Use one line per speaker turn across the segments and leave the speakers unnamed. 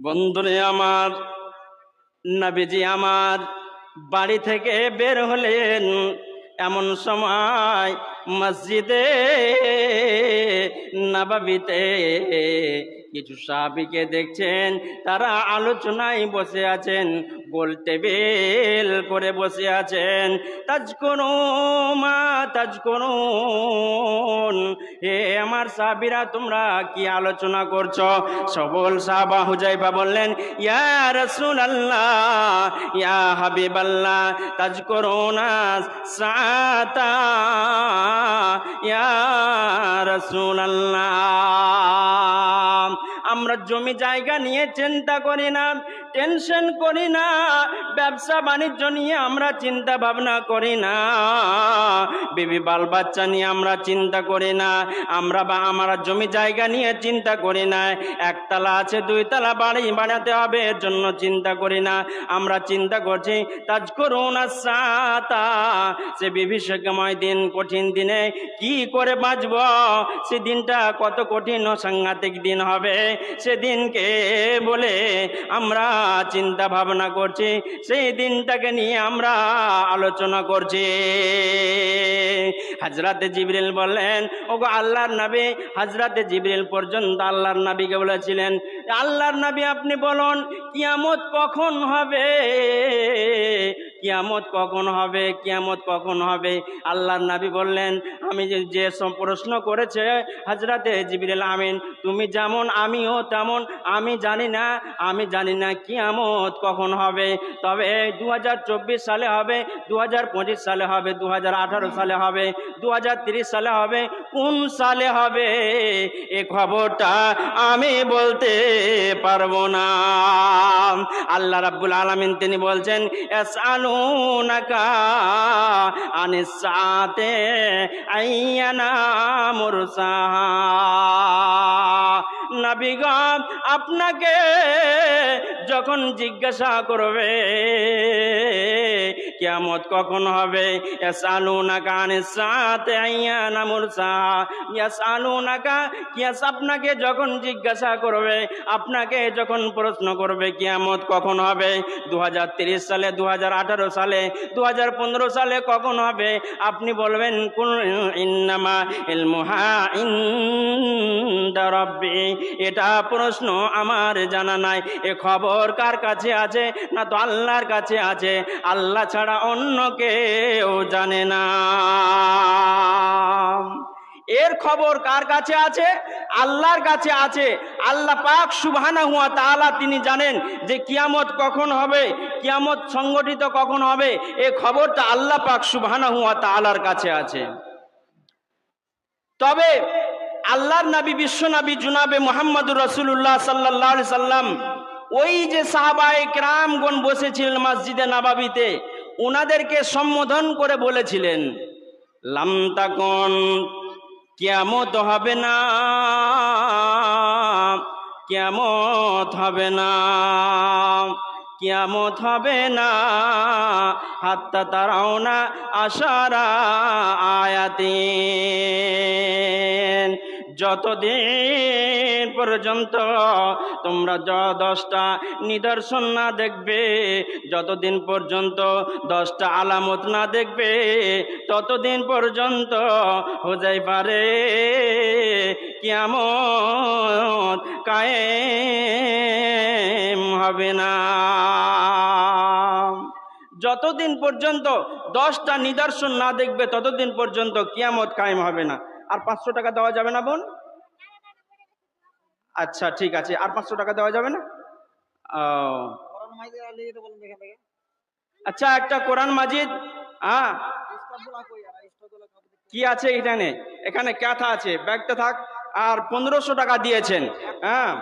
বন্ধুরে আমার নাবিজি আমার বাড়ি থেকে বের হলেন এমন সময় মসজিদে নবাবিতে কিছু সাহাবিকে দেখছেন, তারা আলোচনায় বসে আছেন, গোল টেবিল করে বসে আছেন তাজ করো মা তাজ করুন হে আমার সাহাবিরা, তোমরা কি আলোচনা করছ? সবল সাহাবা হুজাইফা বললেন, ইয়া রসুল আল্লাহ ইয়া হাবিব আল্লাহ তাজ করোনা সাতা, ইয়া রসুল আল্লাহ আমরা জমি জায়গা নিয়ে চিন্তা করি না। টেনশন করি না, ব্যবসা বাণিজ্য নিয়ে আমরা চিন্তা ভাবনা করি না। বিবি বাল বাচ্চা নিয়ে আমরা চিন্তা করি না, আমরা বা আমরা জমি জায়গা নিয়ে চিন্তা করি না। একতলা আছে দুই তলা বাড়ি বানাতে হবে এর জন্য চিন্তা করি না। আমরা চিন্তা করছি তাজ করুন সাতা সে বিভীষকময় দিন, কঠিন দিনে কি করে বাঁচব? সে দিনটা কত কঠিন ও সাংঘাতিক দিন হবে। সেদিনকে বলে আমরা চিন্তা ভাবনা করছি, সেই দিনটাকে নিয়ে আমরা আলোচনা করছি। হাজরাতে জিবরিল বললেন, ওগো আল্লাহর নাবি হাজরাতে জিবরিল পর্যন্ত আল্লাহর নাবিকে বলেছিলেন, আল্লাহর নাবি আপনি বলুন, কিয়ামত কখন হবে? কিয়ামত কখন হবে, কিয়ামত কখন হবে? আল্লাহর নবী বললেন, আমি যে প্রশ্ন করেছে হাজরাতে জিবরিল আমিন, তুমি যেমন আমিও তেমন, আমি জানি না, আমি জানি না কিয়ামত কখন হবে। তবে দু হাজার চব্বিশ সালে হবে দু হাজার পঁচিশ সালে হবে দু হাজার আঠারো সালে হবে দু সালে হবে, কোন সালে হবে? এ খবরটা আমি বলতে পারব না। আল্লাহ রাব্বুল আলামিন তিনি বলছেন এসালুনাকা আনিস সাতে আইয়ানা আপনাকে যখন জিজ্ঞাসা করবে কিয়ামত কখন হবে? আপনাকে যখন জিজ্ঞাসা করবে, আপনাকে যখন প্রশ্ন করবে কিয়ামত কখন হবে? দুই হাজার ত্রিশ সালে দু হাজার আঠেরো সালে দু হাজার পনেরো সালে কখন হবে? আপনি বলবেন কোন ইন্নামা ইলমুহা ইনদা এটা প্রশ্ন আমার জানা নাই। এ খবর কার কাছে আছে? না তো আল্লাহর কাছে আছে। আল্লাহ ছাড়া অন্য কেউ জানে না। এর খবর কার কাছে আছে? আল্লাহর কাছে আছে। আল্লাহ পাক সুবহানা হুয়া তাআলা তিনি জানেন যে কিয়ামত কখন হবে, কিয়ামত সংগঠিত কখন হবে। এ খবরটা আল্লাহ পাক সুবহানা হুয়া তাআলার কাছে আছে। তবে আল্লাহর নবী, বিশ্ব নবী জুনাবে মোহাম্মদুর রসুল্লাহ সাল্লাহ সাল্লাম ওই যে সাহাবায়ে ক্রামগণ বসেছিলেন মসজিদে নাবাবিতে ওনাদেরকে সম্বোধন করে বলেছিলেন, লাম তাকন, কিয়ামত হবে না, কিয়ামত হবে না, কিয়ামত হবে না, হাত্তা তারাও না আশারা আয়াতিন। যতদিন পর্যন্ত তোমরা দশটা নিদর্শন না দেখবে, যতদিন পর্যন্ত দশটা আলামত না দেখবে, ততদিন পর্যন্ত হয়ে পারে কিয়ামত কায়েম হবে না। যতদিন পর্যন্ত দশটা নিদর্শন না দেখবে, ততদিন পর্যন্ত কিয়ামত কায়েম হবে না। আর পাঁচশো টাকা দেওয়া যাবে না বোন? আচ্ছা ঠিক আছে। আর পাঁচশো টাকা দেওয়া যাবে না? আচ্ছা একটা কোরআন মাজিদ হ্যাঁ কি আছে এখানে? এখানে ক্যাথা আছে। ব্যাগটা থাক। আর পনেরোশো টাকা দিয়েছেন হ্যাঁ।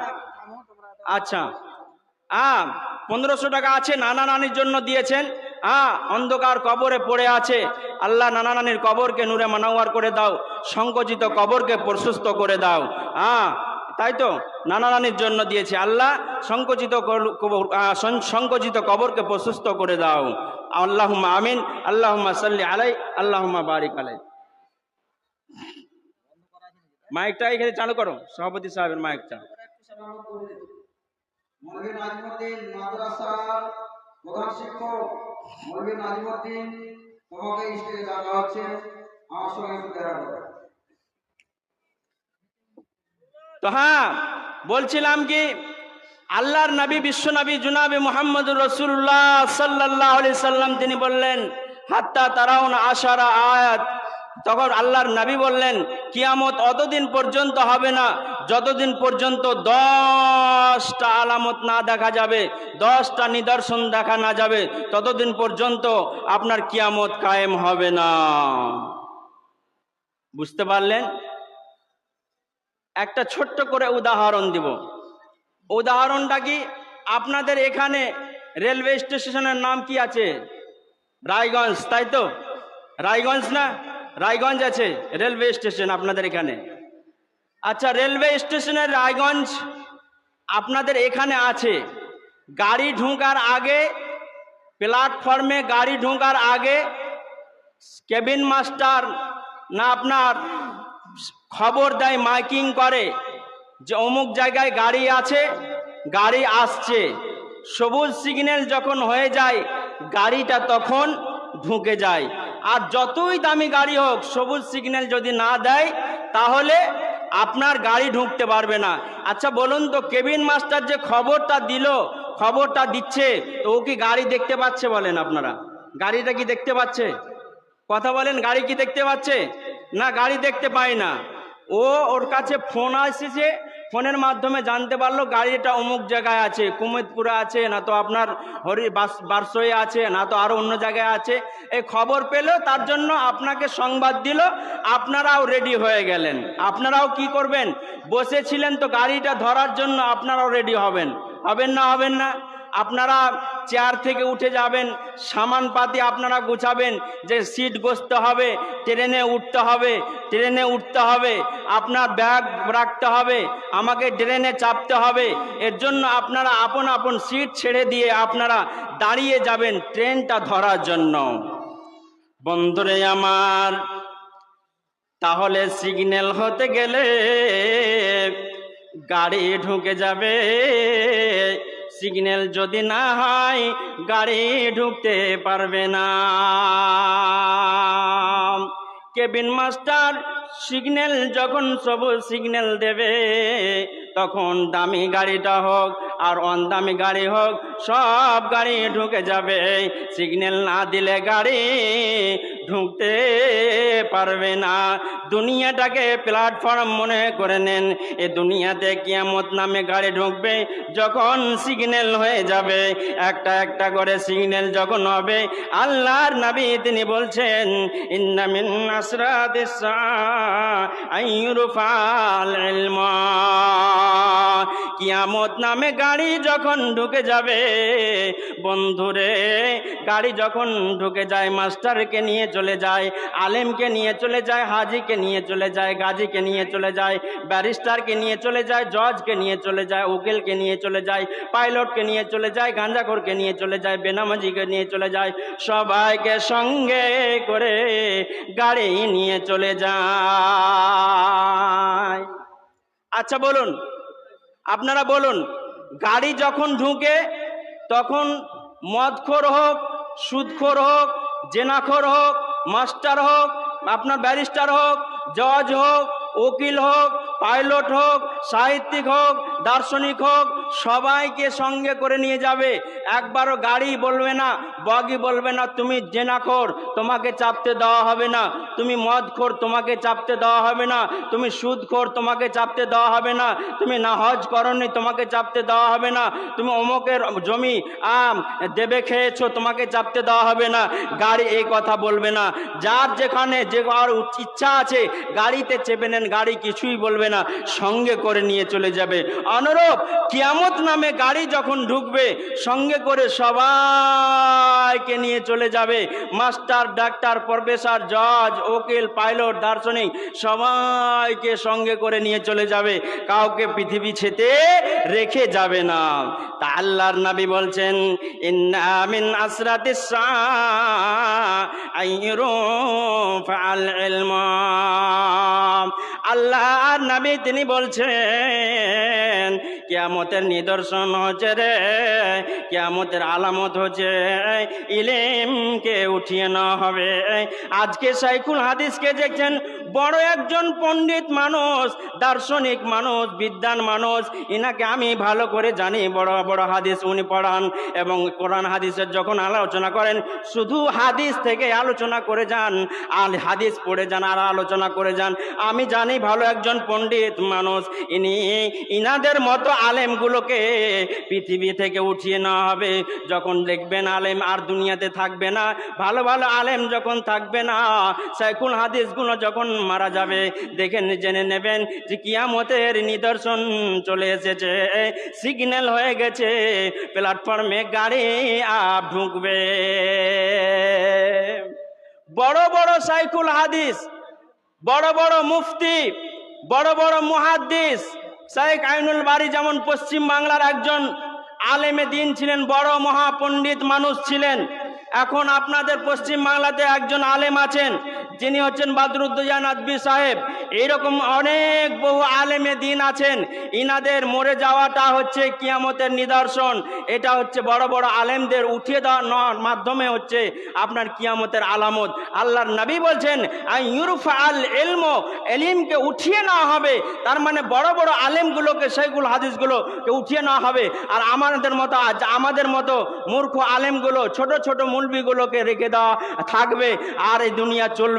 আচ্ছা। হ্যাঁ পনেরোশো টাকা আছে নানা নানির জন্য দিয়েছেন। হ্যাঁ অন্ধকার কবরে পড়ে আছে। আল্লাহ নানা নানির কবরকে নূরে মানাওয়ার করে দাও, সংকোচিত কবরকে প্রশস্ত করে দাও। হ্যাঁ তাই তো? নানা নানির জন্য দিয়েছে। আল্লাহ সংকোচিত সংকোচিত কবরকে প্রশস্ত করে দাও। আল্লাহ আমিন আল্লাহ সাল্লি আলাই আল্লাহ বারিক আলাই মাইকটা এখানে চালু করো। সভাপতি সাহেবের মাইকটা
মাদ্রাসার প্রধান শিক্ষক নাজিমুদ্দিন তোমাকে স্টেজে হচ্ছে। আমার সঙ্গে একটু দেখা করো।
তো হ্যাঁ বলছিলাম কি, আল্লাহর নবী, বিশ্ব নবী, জুনাবি মোহাম্মদ রসুল্লাহ সাল্লাহ সাল্লাম, তিনি বললেন, হাত্তা তারাউন আশারা আয়াত। তখন আল্লাহর নবী বললেন, কিয়ামত অতদিন পর্যন্ত হবে না, যতদিন পর্যন্ত দশটা আলামত না দেখা যাবে, দশটা নিদর্শন দেখা না যাবে, ততদিন পর্যন্ত আপনার কিয়ামত কায়েম হবে না। বুঝতে পারলেন? একটা ছোট্ট করে উদাহরণ দিব। উদাহরণটা কি? আপনাদের এখানে রেলওয়ে স্টেশনের নাম কি আছে? রায়গঞ্জ, তাই তো? রায়গঞ্জ না? রায়গঞ্জ আছে রেলওয়ে স্টেশন আপনাদের এখানে। আচ্ছা রেলওয়ে স্টেশনের রায়গঞ্জ আপনাদের এখানে আছে। গাড়ি ঢোকার আগে প্ল্যাটফর্মে গাড়ি ঢোকার আগে কেবিন মাস্টার না আপনার খবর দেয়, মাইকিং করে যে অমুক জায়গায় গাড়ি আছে, গাড়ি আসছে। সবুজ সিগন্যাল যখন হয়ে যায়, গাড়িটা তখন ঢুকে যায়। আর যতই দামি গাড়ি হোক, সবুজ সিগন্যাল যদি না দেয়, তাহলে আপনার গাড়ি ঢুকতে পারবে না। আচ্ছা বলুন তো, কেবিন মাস্টার যে খবরটা দিল, খবরটা দিচ্ছে, তো ও কি গাড়ি দেখতে পাচ্ছে বলেন আপনারা? গাড়িটা কি দেখতে পাচ্ছে? কথা বলেন, গাড়ি কি দেখতে পাচ্ছে? না, গাড়ি দেখতে পায় না। ও ওর কাছে ফোন এসেছে ফোনের মাধ্যমে জানতে পারল গাড়িটা অমুক জায়গায় আছে, কুমেদপুরে আছে, না তো আপনার হরি বারসই আছে, না তো আরও অন্য জায়গায় আছে। এই খবর পেল, তার জন্য আপনাকে সংবাদ দিল, আপনারাও রেডি হয়ে গেলেন। আপনারাও কি করবেন? বসেছিলেন তো গাড়িটা ধরার জন্য আপনারাও রেডি হবেন। হবেন না হবেন না। আপনারা চেয়ার থেকে উঠে যাবেন সামানপাতি আপনারা গুছাবেন, যে সিট বসতে হবে, ট্রেনে উঠতে হবে, ট্রেনে উঠতে হবে, আপনার ব্যাগ রাখতে হবে, আমাকে ট্রেনে চাপতে হবে, এর জন্য আপনারা আপন আপন সিট ছেড়ে দিয়ে আপনারা দাঁড়িয়ে যাবেন ট্রেনটা ধরার জন্য। বন্ধুরে আমার, তাহলে সিগন্যাল হতে গেলে গাড়ি ঢুকে যাবে সিগন্যাল যদি না হয়, গাড়ি ঢুকতে পারবে না। কেবিন মাস্টার, সিগন্যাল যখন সবুজ সিগন্যাল দেবে, তখন দামি গাড়িটা হোক আর অনদামি গাড়ি হোক, সব গাড়ি ঢুকে যাবে। সিগন্যাল না দিলে গাড়ি ঢুকতে পারবে না। দুনিয়াটাকে প্ল্যাটফর্ম মনে করে নেন। এ দুনিয়াতে কিয়ামত নামে গাড়ি ঢুকবে, যখন সিগন্যাল হয়ে যাবে। একটা একটা করে সিগন্যাল যখন হবে, আল্লাহর নবী তিনি বলছেন ইন্নামিন কিয়ামত নামে গাড়ি যখন ঢুকে যাবে, বন্ধুরে, গাড়ি যখন ঢুকে যায়, মাস্টারকে নিয়ে চলে যায় আলেমকে নিয়ে চলে যায় হাজিকে নিয়ে চলে যায় গাজীকে নিয়ে চলে যায় ব্যারিস্টারকে নিয়ে চলে যায় জজকে নিয়ে চলে যায় উকিলকে নিয়ে চলে যায় পাইলটকে নিয়ে চলে যায় গাঁজাখোরকে নিয়ে চলে যায় বেনামাজিকে নিয়ে চলে যায় সবাইকে সঙ্গে করে গাড়ি নিয়ে চলে যায় আচ্ছা বলুন আপনারা বলুন গাড়ি যখন ঢুকে তখন মদখোর হোক সুদখোর হোক জেনাখোর হোক মাস্টার হোক আপনার ব্যারিস্টার হোক জজ হোক উকিল হোক পাইলট হোক, সাহিত্যিক হোক, দার্শনিক হোক, সবাইকে সঙ্গে করে নিয়ে যাবে। একবারও গাড়ি বলবে না, বগি বলবে না, তুমি জেনাখোর, তোমাকে চাপতে দেওয়া হবে না। তুমি মদখোর, তোমাকে চাপতে দেওয়া হবে না। তুমি সুদখোর, তোমাকে চাপতে দেওয়া হবে না। তুমি না হজ করনি তোমাকে চাপতে দেওয়া হবে না। তুমি অমুকের জমি, আম, দেবে খেয়েছো, তোমাকে চাপতে দেওয়া হবে না। গাড়ি এই কথা বলবে না। যার যেখানে যে ইচ্ছা আছে, গাড়িতে চেপে নেন, গাড়ি কিছুই বলবে না, সঙ্গে করে নিয়ে চলে যাবে। অনুরূপ, কিয়ামত নামে গাড়ি যখন ঢুকবে, সঙ্গে করে সবাইকে নিয়ে চলে যাবে। মাস্টার, ডাক্তার, প্রফেসর, জজ, উকিল, পাইলট, দার্শনিক, সবাইকে সঙ্গে করে নিয়ে চলে যাবে। কাউকে পৃথিবী ছেতে রেখে যাবে না। তা আল্লাহর নবী বলছেন, ইন্না মিন আসরাতিস নবী তিনি বলছেন কেমতের নিদর্শন হচ্ছে রে কেমতের আলামত হচ্ছে, ইলেমকে উঠিয়ে নেওয়া হবে। আজকে সাইকুল হাদিসকে দেখছেন বড় একজন পণ্ডিত মানুষ, দার্শনিক মানুষ বিদ্যান মানুষ, ইনাকে আমি ভালো করে জানি, বড় বড় হাদিস উনি পড়ান এবং কোরআন হাদিসের যখন আলোচনা করেন, শুধু হাদিস থেকে আলোচনা করে যান, আর হাদিস পড়ে যান, আর আলোচনা করে যান, আমি জানি ভালো একজন পণ্ডিত মানুষ, ইনি, ইনাদের মতো আলেমগুলোকে পৃথিবী থেকে উঠিয়ে নেওয়া হবে, যখন দেখবেন আলেম আর দুনিয়াতে থাকবে না, ভালো ভালো আলেম যখন থাকবে না, সাইকুল হাদিসগুলো যখন মারা যাবে। দেখেন জেনে নেবেন যে কিয়ামতের নিদর্শন চলে এসেছে। সিগন্যাল হয়ে গেছে প্ল্যাটফর্মে গাড়ি আপ ঢুকবে। বড় বড় সাইকুল হাদিস, বড় বড় মুফতি, বড় বড় মুহাদ্দিস। শেখ আইনুল বাড়ি যেমন পশ্চিম বাংলার একজন আলেমে দিন ছিলেন, বড় মহাপণ্ডিত মানুষ ছিলেন। এখন আপনাদের পশ্চিম বাংলাতে একজন আলেম আছেন। যিনি হচ্ছেন বাদরুদ্দোজা নাদবি সাহেব, এইরকম অনেক বহু আলেমে দিন আছেন। ইনাদের মরে যাওয়াটা হচ্ছে কিয়ামতের নিদর্শন। এটা হচ্ছে বড় বড় আলেমদের উঠিয়ে দেওয়ার মাধ্যমে হচ্ছে আপনার কিয়ামতের আলামত। আল্লাহর নবী বলছেন ইউরুফা আল এলমো এলিমকে উঠিয়ে নেওয়া হবে। তার মানে বড় বড় আলেমগুলোকে সেইগুলো হাদিসগুলোকে উঠিয়ে নেওয়া হবে। আর আমাদের মতো, আজ আমাদের মতো মূর্খ আলেমগুলো, ছোট ছোট মুলবিগুলোকে রেখে দেওয়া থাকবে। আর এই দুনিয়া চলবে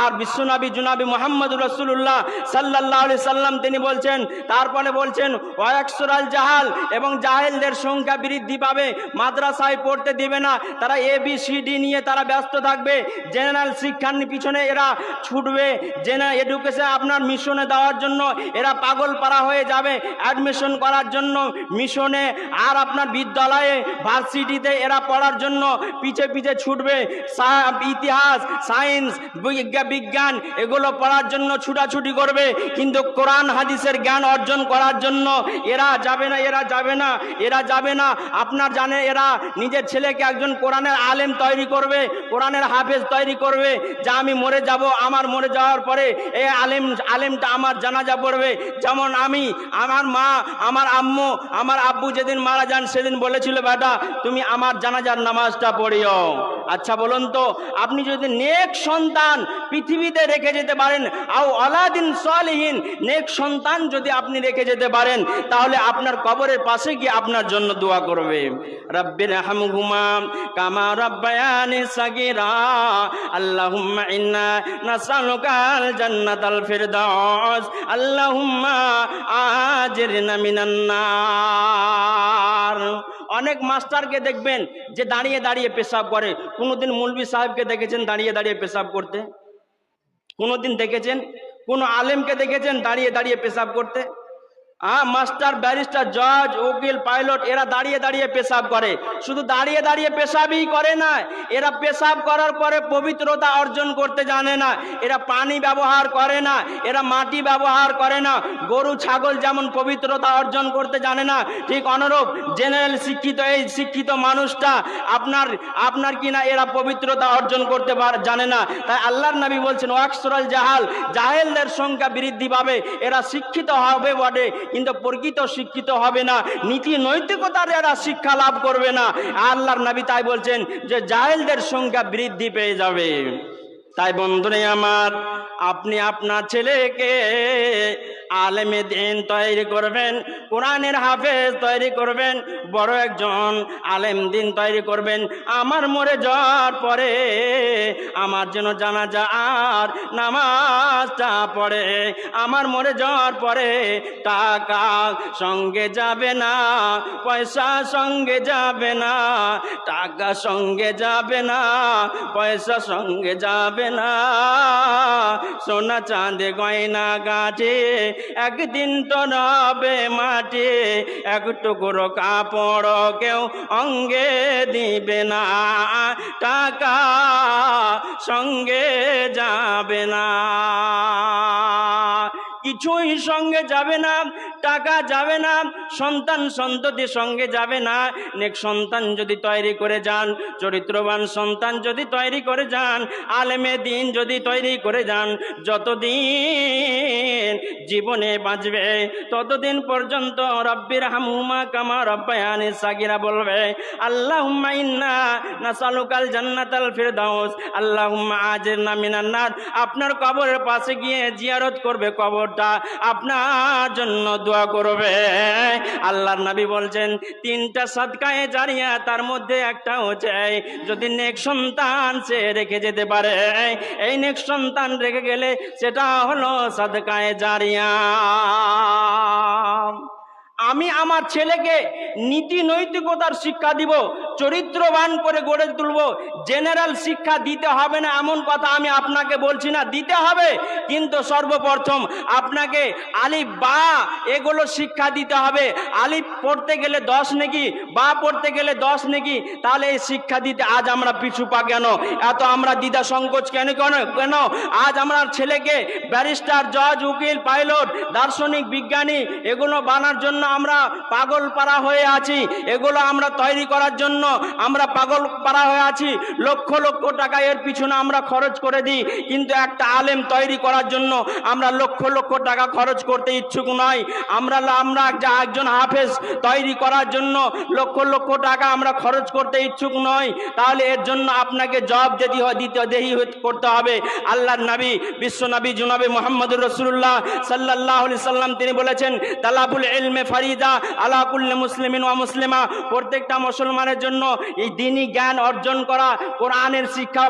আর বিশ্বনবী জুনাবি মোহাম্মদ রসুল্লাহ সাল্লাহ আলি সাল্লাম তিনি বলছেন, তারপরে বলছেন ওয়াকসুরাল জাহাল এবং জাহেলদের সংখ্যা বৃদ্ধি পাবে, মাদ্রাসায় পড়তে দিবে না, তারা এ বি সি ডি নিয়ে তারা ব্যস্ত থাকবে, জেনারেল শিক্ষার পিছনে এরা ছুটবে জেনারেল এডুকেশন আপনার মিশনে দেওয়ার জন্য এরা পাগল পাড়া হয়ে যাবে, অ্যাডমিশন করার জন্য মিশনে, আর আপনার বিদ্যালয়ে, ভার্সিটিতে এরা পড়ার জন্য পিছে পিছে ছুটবে ইতিহাস, সায়েন্স বিজ্ঞান, এগুলো পড়ার জন্য ছুটাছুটি করবে। কিন্তু কোরআন, হাদিসের জ্ঞান অর্জন করার জন্য এরা যাবে না, এরা যাবে না, এরা যাবে না। আপনার জানে এরা নিজের ছেলেকে একজন কোরআনের আলেম তৈরি করবে, কোরআনের হাফেজ তৈরি করবে। যা আমি মরে যাব, আমার মরে যাওয়ার পরে এই আলেম, আলেমটা আমার জানাজা পড়বে। যেমন আমি, আমার মা, আমার আম্মু, আমার আব্বু যেদিন মারা যান, সেদিন বলেছিল, বেটা, তুমি আমার জানাজার নামাজটা পড়িও। আচ্ছা বলুন তো, আপনি যদি নেক সন্তান পৃথিবীতে রেখে যেতে পারেন, আও আলাদিন সালিহীন, নেক সন্তান যদি আপনি রেখে যেতে পারেন, তাহলে আপনার কবরের পাশে গিয়ে আপনার জন্য দোয়া করবে। রব্বির হামহুমা কামা রব্বায়ানি সাগীরা, আল্লাহুম্মা ইন্না নাসআলুকাল জান্নাতাল ফিরদাউস, আল্লাহুম্মা আজিরনা মিনান নার অনেক মাস্টারকে দেখবেন যে দাঁড়িয়ে দাঁড়িয়ে পেশাব করে। কোনোদিন মুলবি সাহেবকে দেখেছেন দাঁড়িয়ে দাঁড়িয়ে পেশাব করতে? কোনোদিন দেখেছেন? কোনো আলেমকে দেখেছেন দাঁড়িয়ে দাঁড়িয়ে পেশাব করতে? হ্যাঁ মাস্টার, ব্যারিস্টার, জজ, উকিল, পাইলট, এরা দাঁড়িয়ে দাঁড়িয়ে পেশাব করে। শুধু দাঁড়িয়ে দাঁড়িয়ে পেশাবই করে না, এরা পেশাব করার পরে পবিত্রতা অর্জন করতে জানে না, এরা পানি ব্যবহার করে না, এরা মাটি ব্যবহার করে না, গরু, ছাগল যেমন পবিত্রতা অর্জন করতে জানে না, ঠিক অনুরূপ জেনারেল শিক্ষিত, এই শিক্ষিত মানুষটা আপনার আপনার কি না এরা পবিত্রতা অর্জন করতে জানে না। তাই আল্লাহর নবী বলছেন ওয়াকসরাল জাহাল, জাহেলদের সংখ্যা বৃদ্ধি পাবে, এরা শিক্ষিত হবে বটে কিন্তু প্রকৃত শিক্ষিত হবে না, নীতি নৈতিকতার যারা শিক্ষা লাভ করবে না। আল্লাহর নবী তাই বলছেন যে জাহেলদের সংখ্যা বৃদ্ধি পেয়ে যাবে। তাই বন্ধুরে আমার, আপনি আপনার ছেলেকে আলেমে দিন তৈরি করবেন, কোরআনের হাফেজ তৈরি করবেন, বড় একজন আলেম দিন তৈরি করবেন। আমার মরে যাওয়ার পরে আমার যেন জানা যা আর নামাজটা পড়ে। আমার মরে যাওয়ার পরে টাকা সঙ্গে যাবে না, পয়সা সঙ্গে যাবে না, টাকা সঙ্গে যাবে না, পয়সা সঙ্গে যাবে না। সোনা চাঁদে গয়না গাছে একদিন তো রবে মাটি, এক টুকরো কাপড় কেউ অঙ্গে দিবে না। টাকা সঙ্গে যাবে না। কিছুই সঙ্গে যাবে না, টাকা যাবে না, সন্তান সন্ততির সঙ্গে যাবে না। নেক সন্তান যদি তৈরি করে যান, চরিত্রবান সন্তান যদি তৈরি করে যান, আলেমে দিন যদি তৈরি করে যান, যতদিন জীবনে বাঁচবে, ততদিন পর্যন্ত রব্বির হামুমা কামা রব্বায়ানি সাগিরা বলবে, আল্লাহুম্মা ইন্না নাসালুকাল জান্নাতাল ফিরদাউস, আল্লাহুম্মা আজিরনা মিনান নার। আপনার কবরের পাশে গিয়ে জিয়ারত করবে কবরটা। আপনার জন্য দোয়া করবে। আল্লাহর নবী বলছেন, তিনটা সাদকায়ে জারিয়া তার মধ্যে একটা হচ্ছে, যদি নেক সন্তান সে রেখে যেতে পারে, এই নেক সন্তান রেখে গেলে সেটা হলো সাদকায়ে জারিয়া। আমি আমার ছেলেকে নীতি নৈতিকতার শিক্ষা দিব, চরিত্রবান করে গড়ে তুলব, জেনারেল শিক্ষা দিতে হবে না এমন কথা আমি আপনাকে বলছি না, দিতে হবে। কিন্তু সর্বপ্রথম আপনাকে আলিফ বা এগুলো শিক্ষা দিতে হবে। আলিফ পড়তে গেলে দশ নাকি, বা পড়তে গেলে দশ নাকি, তাহলে এই শিক্ষা দিতে আজ আমরা পিছু পা কেন? এত আমরা দ্বিধা সংকোচ কেন কেন কেন? আজ আমরা ছেলেকে ব্যারিস্টার, জজ, উকিল, পাইলট, দার্শনিক, বিজ্ঞানী এগুলো বানার জন্য আমরা পাগল পাড়া হয়ে আছি। এগুলো আমরা তৈরি করার জন্য আমরা পাগল পাড়া হয়ে আছি। লক্ষ লক্ষ টাকা এর পিছনে আমরা খরচ করে দিই। কিন্তু একটা আলেম তৈরি করার জন্য আমরা লক্ষ লক্ষ টাকা খরচ করতে ইচ্ছুক নয়। আমরা আমরা যা একজন হাফেজ তৈরি করার জন্য লক্ষ লক্ষ টাকা আমরা খরচ করতে ইচ্ছুক নই। তাহলে এর জন্য আপনাকে জব যদি দিতে দেহি করতে হবে। আল্লাহর নবী, বিশ্ব নবী, জুনাবি মোহাম্মদুর রসুল্লাহ সাল্লাহ সাল্লাম তিনি বলেছেন, তালাবুল এলমে ফারিদা আলা মুসলিমিন ওয়া মুসলিমা। প্রত্যেকটা মুসলমানের জন্য এই দিনই জ্ঞান অর্জন করা, কোরআনের শিক্ষা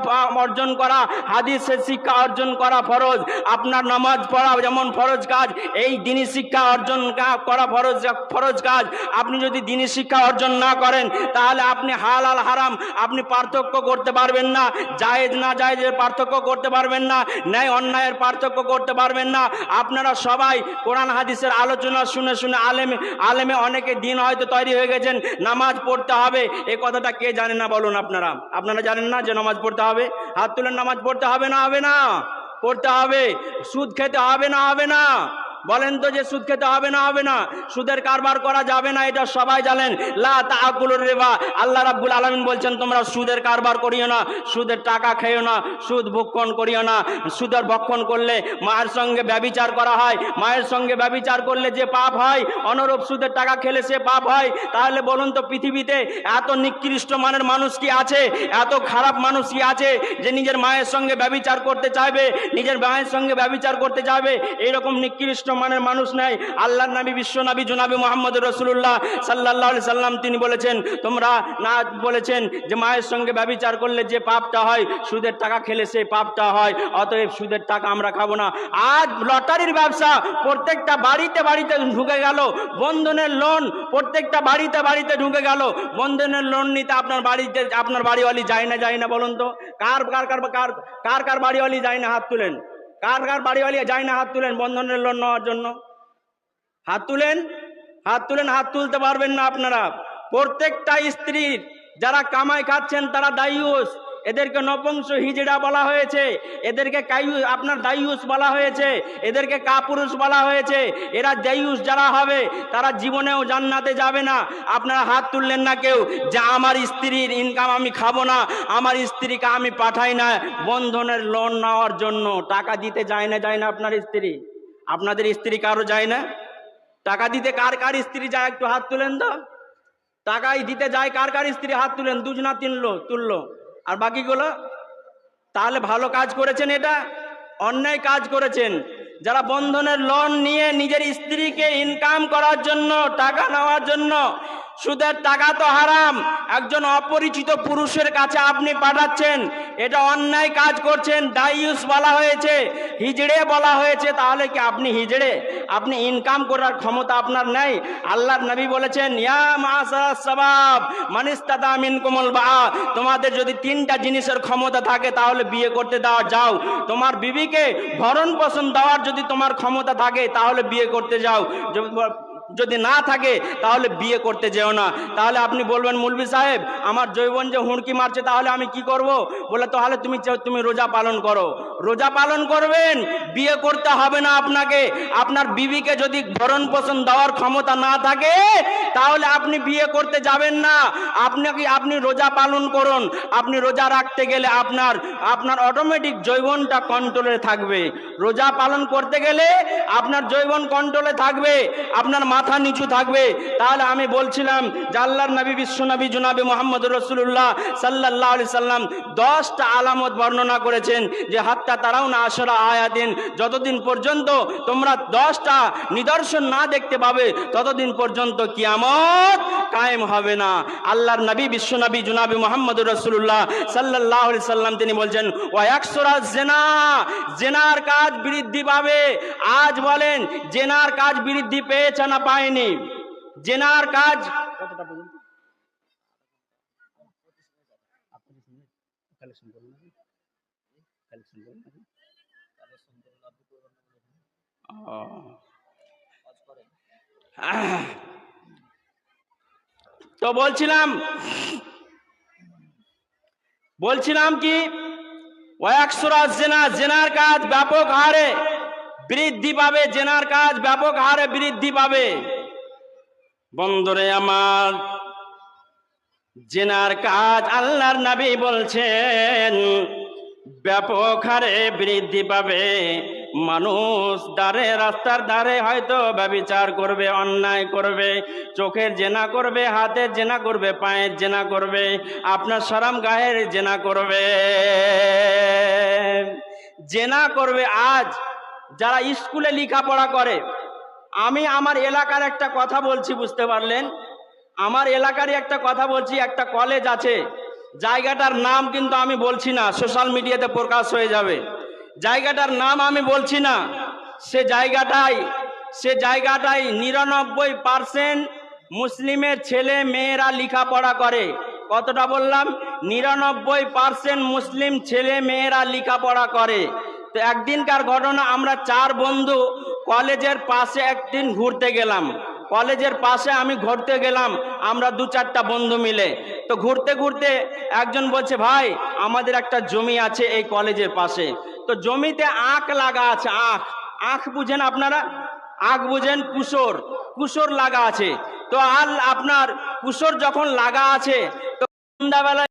অর্জন করা, হাদিসের শিক্ষা অর্জন করা ফরজ। আপনার নামাজ পড়া যেমন ফরজ কাজ, এই দিনই শিক্ষা অর্জন করা ফরজ ফরজ কাজ। আপনি যদি দিনই শিক্ষা অর্জন না করেন, তাহলে আপনি হালাল, হারাম, আপনি পার্থক্য করতে পারবেন না। জায়েজ, না জায়েজের পার্থক্য করতে পারবেন না। ন্যায়, অন্যায়ের পার্থক্য করতে পারবেন না। আপনারা সবাই কোরআন, হাদিসের আলোচনা শুনে শুনে আলেমে আলেমে অনেকে দিন হয়তো তৈরি হয়ে গেছেন, নামাজ পড়তে হবে। এ কথাটা কে জানে না বলুন আপনারা? আপনারা জানেন না যে নামাজ পড়তে হবে? হাত তুলে নামাজ পড়তে হবে না হবে না। পড়তে হবে। সুদ খেতে হবে না হবে না। বলেন তো যে সুদ খেতে হবে না হবে না? সুদের কারবার করা যাবে না, এটা সবাই জানেন। লা তাকুলুর রিবা। আল্লাহ রাব্বুল আলামিন বলছেন, তোমরা সুদের কারবার করিও না, সুদের টাকা খেও না, সুদ ভক্ষণ করিও না। সুদের ভক্ষণ করলে মায়ের সঙ্গে ব্যবিচার করা হয়। মায়ের সঙ্গে ব্যবিচার করলে যে পাপ হয়, অনুরূপ সুদের টাকা খেলে সে পাপ হয়। তাহলে বলুন তো পৃথিবীতে এত নিকৃষ্ট মানের মানুষ কি আছে? এত খারাপ মানুষ কি আছে যে নিজের মায়ের সঙ্গে ব্যবিচার করতে চাইবে, নিজের মায়ের সঙ্গে ব্যবিচার করতে চাইবে? এইরকম নিকৃষ্ট মানের মানুষ নাই। আল্লাহ নবী, বিশ্ব নবী, জুনাবি মোহাম্মদ রসুল্লাহ সাল্লাহ সাল্লাম, তিনি বলেছেন, তোমরা না বলেছেন যে মায়ের সঙ্গে ব্যবিচার করলে যে পাপটা হয়, সুদের টাকা খেলে সেই পাপটা হয়, অতএব সুদের টাকা আমরা খাব না। আজ লটারির ব্যবসা প্রত্যেকটা বাড়িতে বাড়িতে ঢুকে গেল। বন্ধনের লোন প্রত্যেকটা বাড়িতে বাড়িতে ঢুকে গেল। বন্ধনের লোন নিতে আপনার বাড়িতে, আপনার বাড়িওয়ালি যায় না যায় না বলুন তো? কার কার কার কার কার কার বাড়িওয়ালি যায় না? হাত তুলেন। কার কার বাড়িওয়ালি যায় না হাত তুলেন? বন্ধনের লোন নেওয়ার জন্য। হাত তুলেন? হাত তুলেন, হাত তুলতে পারবেন না আপনারা। প্রত্যেকটা স্ত্রীর যারা কামাই খাচ্ছেন তারা দায়ুস এদেরকে নপুংস হিজড়া বলা হয়েছে, এদেরকে কায়ু আপনার দায়ুস বলা হয়েছে, এদেরকে কাপুরুষ বলা হয়েছে, এরা দায়ুস যারা হবে, তারা জীবনেও জান্নাতে যাবে না। আপনারা হাত তুললেন না কেউ, যে আমার স্ত্রীর ইনকাম আমি খাব না, আমার স্ত্রীকে আমি পাঠাই না। বন্ধনের লোন নেওয়ার জন্য টাকা দিতে যায় না যায় না আপনার স্ত্রী। আপনাদের স্ত্রী কারও যায় না? টাকা দিতে কার কার স্ত্রী যায়? একটু হাত তুলেন তো। টাকাই দিতে যায়, কার কার স্ত্রী হাত তুলেন? দুজনা তিনলো, তুললো। আর বাকিগুলো? তাহলে ভালো কাজ করেছেন এটা? অন্যায় কাজ করেছেন। যারা বন্ধনের লোন নিয়ে নিজের স্ত্রীকে ইনকাম করার জন্য, টাকা নেওয়ার জন্য সুদের টাকা তো হারাম। একজন অপরিচিত পুরুষের কাছে আপনি পাঠাচ্ছেন, এটা অন্যায় কাজ করছেন ডাইউস বলা হয়েছে, হিজড়ে বলা হয়েছে, তাহলে কি আপনি হিজড়ে? আপনি ইনকাম করার ক্ষমতা আপনার নেই। আল্লাহর নবী বলেছেন কোমল বা তোমাদের যদি তিনটা জিনিসের ক্ষমতা থাকে, তাহলে বিয়ে করতে দেওয়া যাও। তোমার বিবিকে ভরণ পোষণ দেওয়ার যদি তোমার ক্ষমতা থাকে, তাহলে বিয়ে করতে যাও। যদি না থাকে, তাহলে বিয়ে করতে যেও না। তাহলে আপনি বলবেন, মুলবি সাহেব, আমার জৈবন যে হুঁড়কি মারছে, তাহলে আমি কি করব? বলে, তাহলে তুমি তুমি রোজা পালন করো। রোজা পালন করবেন, বিয়ে করতে হবে না আপনাকে। আপনার বিবিকে যদি ভরণ পোষণ দেওয়ার ক্ষমতা না থাকে, তাহলে আপনি বিয়ে করতে যাবেন না। আপনাকে আপনি রোজা পালন করুন। আপনি রোজা রাখতে গেলে আপনার আপনার অটোমেটিক জৈবনটা কন্ট্রোলে থাকবে। রোজা পালন করতে গেলে আপনার জৈবন কন্ট্রোলে থাকবে, আপনার মাথা নিচু থাকবে। তাহলে আমি বলছিলাম যে আল্লাহর নবী বিশ্বনবী জুনাবি মোহাম্মদ রসুল্লাহ সাল্লাহ আলি সাল্লাম দশটা আলামত বর্ণনা করেছেন যে হাত্তা তারাও না আসরা আয়াদিন যতদিন পর্যন্ত তোমরা দশটা নিদর্শন না দেখতে পাবে, ততদিন পর্যন্ত কিয়ামত কায়েম হবে না আল্লাহর নবী বিশ্বনবী জুনাবি মোহাম্মদ রসুল্লাহ সাল্লাহ সাল্লাম, তিনি বলছেন ও একশোরা জেনা জেনার কাজ বৃদ্ধি পাবে আজ বলেন জেনার কাজ বৃদ্ধি পেয়েছে না পায়নি জেনার কাজ আহ। তো বলছিলাম বলছিলাম কি ওয়াকসুরা জেনা, জেনার কাজ ব্যাপক হারে বৃদ্ধি পাবে, জেনার কাজ ব্যাপক হারে বৃদ্ধি পাবে। বন্দরে আমার, জেনার কাজ আল্লাহর নবী বলছেন, ব্যাপক হারে বৃদ্ধি পাবে। মানুষ দ্বারে, রাস্তার ধারে হয়তো ব্যবিচার করবে, অন্যায় করবে, চোখের জেনা করবে, হাতের জেনা করবে, পায়ের জেনা করবে, আপনার সরাম গায়ের জেনা করবে। জেনা করবে আজ। যারা স্কুলে লেখাপড়া করে, আমি আমার এলাকার একটা কথা বলছি, বুঝতে পারলেন? আমার এলাকারই একটা কথা বলছি, একটা কলেজ আছে। জায়গাটার নাম কিন্তু আমি বলছি না সোশ্যাল মিডিয়াতে প্রকাশ হয়ে যাবে। জায়গাটার নাম আমি বলছি না। সে জায়গাটাই সে জায়গাটাই নিরানব্বই পার্সেন্ট মুসলিমের ছেলে মেয়েরা লেখাপড়া করে। কতটা বললাম? নিরানব্বই পার্সেন্ট মুসলিম ছেলে মেয়েরা লেখাপড়া করে। তো একদিনকার ঘটনা, আমরা চার বন্ধু কলেজের পাশে একদিন ঘুরতে গেলাম। কলেজের পাশে আমি ঘুরতে গেলাম, আমরা দু চারটা বন্ধু মিলে। তো ঘুরতে ঘুরতে একজন বলছে, ভাই, আমাদের একটা জমি আছে এই কলেজের পাশে। তো জমিতে আখ লাগা আছে, আখ। আখ বুঝেন আপনারা? আখ বুঝেন কুসর। কুসর লাগা আছে। তো আল আপনার কুসর যখন লাগা আছে, তো সন্ধ্যাবেলা